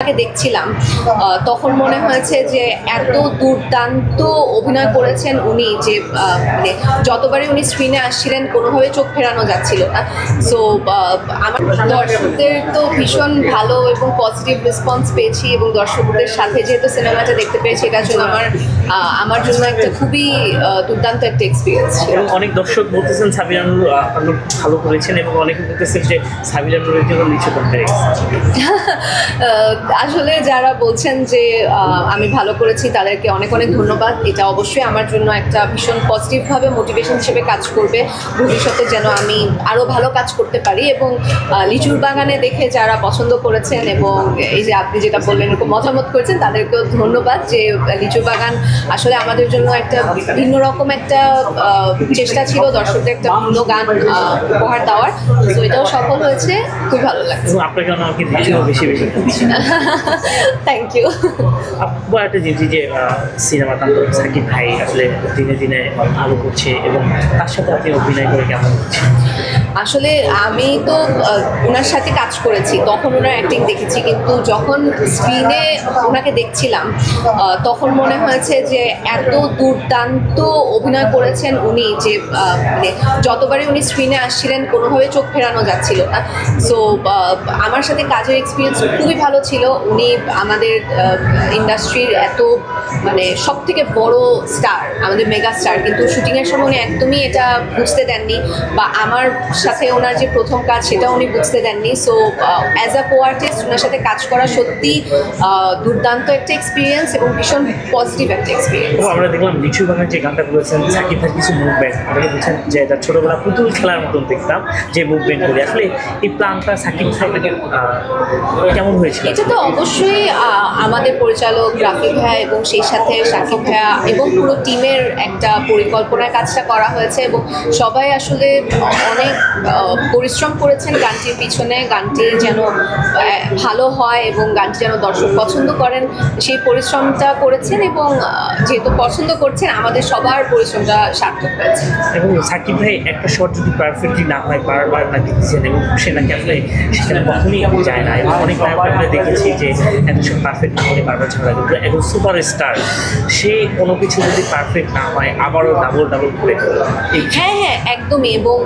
তাকে দেখছিলাম তখন মনে হয়েছে যে এত দুর্দান্ত অভিনয় করেছেন উনি যে মানে যতবারই উনি স্ক্রিনে আসছিলেন কোনোভাবে চোখ ফেরানো যাচ্ছিল না। সো আমার দর্শকদের তো ভীষণ ভালো এবং পজিটিভ রেসপন্স পেয়েছি এবং দর্শকদের সাথে যেহেতু সিনেমাটা দেখতে পেয়েছি এটার জন্য আমার আমার জন্য একটা খুবই দুর্দান্ত একটা এক্সপিরিয়েন্স এবং অনেক দর্শক বলতেছেন সাবিরানুর আনুর ভালো করেছেন এবং অনেকে বলতেছেন যে সাবিরানুরের জন্য নিচু করতে আসলে যারা বলছেন যে আমি ভালো করেছি তাদেরকে অনেক অনেক ধন্যবাদ। এটা অবশ্যই আমার জন্য একটা ভীষণ পজিটিভভাবে মোটিভেশন হিসেবে কাজ করবে। ভবিষ্যতে যেন আমি আরও ভালো কাজ করতে পারি এবং লিচুর বাগানে দেখে যারা পছন্দ করেছেন এবং এই যে আপনি যেটা বললেন এরকম মতামত করেছেন তাদেরকেও ধন্যবাদ যে লিচু বাগান আসলে আমাদের জন্য একটা ভিন্ন রকম একটা চেষ্টা ছিল দর্শকদের একটা ভিন্ন গান উপহার দেওয়ার। তো এটাও সফল হয়েছে। খুব ভালো লাগছে। আপনাকে ভিডিও বেশি বেশি থ্যাংক ইউ আবার একটা জিনিস যে সিনেমা কান্ত সাকিব ভাই আসলে দিনে দিনে ভালো করছে এবং তার সাথে আপনি অভিনয় করে কেমন হচ্ছে? আসলে আমি তো ওনার সাথে কাজ করেছি, তখন ওনার অ্যাক্টিং দেখেছি, কিন্তু যখন স্ক্রিনে ওনাকে দেখছিলাম তখন মনে হয়েছে যে এত দুর্দান্ত অভিনয় করেছেন উনি যে মানে যতবারই উনি স্ক্রিনে আসছিলেন, কোনোভাবে চোখ ফেরানো যাচ্ছিল না। সো আমার সাথে কাজের এক্সপিরিয়েন্স খুবই ভালো ছিল। উনি আমাদের ইন্ডাস্ট্রির এত মানে সব থেকে বড় স্টার আমাদের মেগা স্টার কিন্তু শুটিংয়ের সময় উনি একদমই এটা বুঝতে দেননি, বা আমার সাথে ওনার যে প্রথম কাজ সেটা উনি বুঝতে দেননি। So as a co artist ওনার সাথে কাজ করা সত্যি দুর্দান্ত একটা এক্সপিরিয়েন্স এবং ভীষণ পজিটিভ একটা এক্সপিরিয়েন্স আমরা দেখলাম লিচু বাগান যে গানটা বলেছেন সাকিব ভাই কিছু মুভমেন্ট আপনাকে বলছেন যে এটা ছোটবেলা পুতুল খেলার মতন দেখতাম যে মুভমেন্ট করি আসলে এই প্ল্যানটা সাকিব ভাই কেমন হয়েছিল? এটা তো অবশ্যই আমাদের পরিচালক রাফি ভাইয়া এবং সেই সাথে সাকিব ভাইয়া এবং পুরো টিমের একটা পরিকল্পনার কাজটা করা হয়েছে এবং সবাই আসলে অনেক পরিশ্রম করেছেন গানটির পিছনে। গানটি যেন ভালো হয় এবং গানটি যেন দর্শক পছন্দ করেন। সেই পরিশ্রমটা করেছেন এবং যেহেতু পছন্দ করছেন, আমাদের সবার পরিশ্রমটা সার্থক হয়েছে। এবং সাকিব ভাই, একটা শট যদি পারফেক্টলি না হয়, বারবার নাকি দিচ্ছেন এবং সে নাকি আসলে সেখানে কখনোই যায় না। এবং অনেক দেখেছি যে এত সব পারফেক্ট না হলে বারবার ঝগড়া কিন্তু একজন সুপার স্টার সে কোনো কিছু যদি পারফেক্ট না হয়, আবারও ডাবল ডাবল করে হ্যাঁ হ্যাঁ একদমই। এবং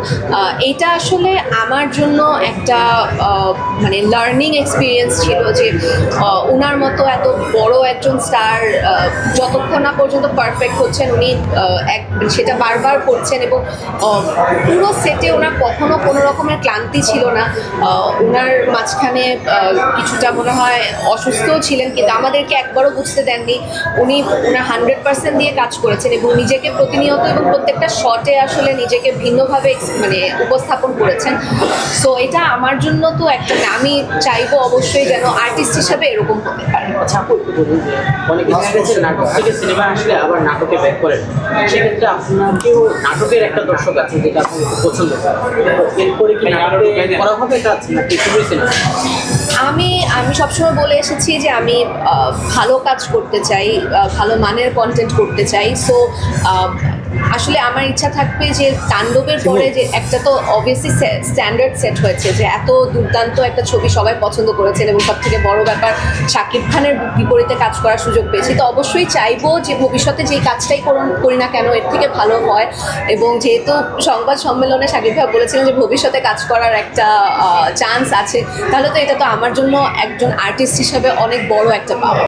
এটা আসলে আমার জন্য একটা মানে লার্নিং এক্সপিরিয়েন্স ছিল যে ওনার মতো এত বড় একজন স্টার যতক্ষণ না পর্যন্ত পারফেক্ট হচ্ছেন, উনি এক, সেটা বারবার করছেন এবং পুরো সেটে ওনার কখনো কোনো রকমের ক্লান্তি ছিল না। ওনার মাঝখানে কিছুটা মনে হয় অসুস্থও ছিলেন, কিন্তু আমাদেরকে একবারও বুঝতে দেননি। উনি ওনার হান্ড্রেড পার্সেন্ট দিয়ে কাজ করেছেন এবং নিজেকে প্রতিনিয়ত এবং প্রত্যেকটা শটে আসলে নিজেকে ভিন্নভাবে মানে উপস্থাপন করেছেন। সো এটা আমার জন্য তো একটা আমি চাইব অবশ্যই যেন আর্টিস্ট হিসাবে এরকম হতে পারে। আচ্ছা অনেকে নাটক থেকে সিনেমা আসলে আবার নাটকে ব্যাক করেন সেক্ষেত্রে আপনাকেও নাটকের একটা দর্শক আছে যেটা আপনি পছন্দ করেন। এরপরে কি নাটকে করা হবে? এটা আছে নাকি শুধুই সিনেমা আমি আমি সবসময় বলে এসেছি যে আমি ভালো কাজ করতে চাই ভালো মানের কন্টেন্ট করতে চাই। সো আসলে আমার ইচ্ছা থাকবে যে তাণ্ডবের পরে যে একটা তো অবভিয়াসলি স্ট্যান্ডার্ড সেট হয়েছে যে এত দুর্দান্ত একটা ছবি সবাই পছন্দ করেছেন এবং সব থেকে বড় ব্যাপার শাকিব খানের বিপরীতে কাজ করার সুযোগ পেয়েছি। তো অবশ্যই চাইব যে ভবিষ্যতে যেই কাজটাই করুন- করি না কেন এর থেকে ভালো হয়। এবং যেহেতু সংবাদ সম্মেলনে শাকিব ভাই বলেছিলেন যে ভবিষ্যতে কাজ করার একটা চান্স আছে তাহলে তো এটা তো আমার জন্য একজন আর্টিস্ট হিসাবে অনেক বড় একটা পাওয়া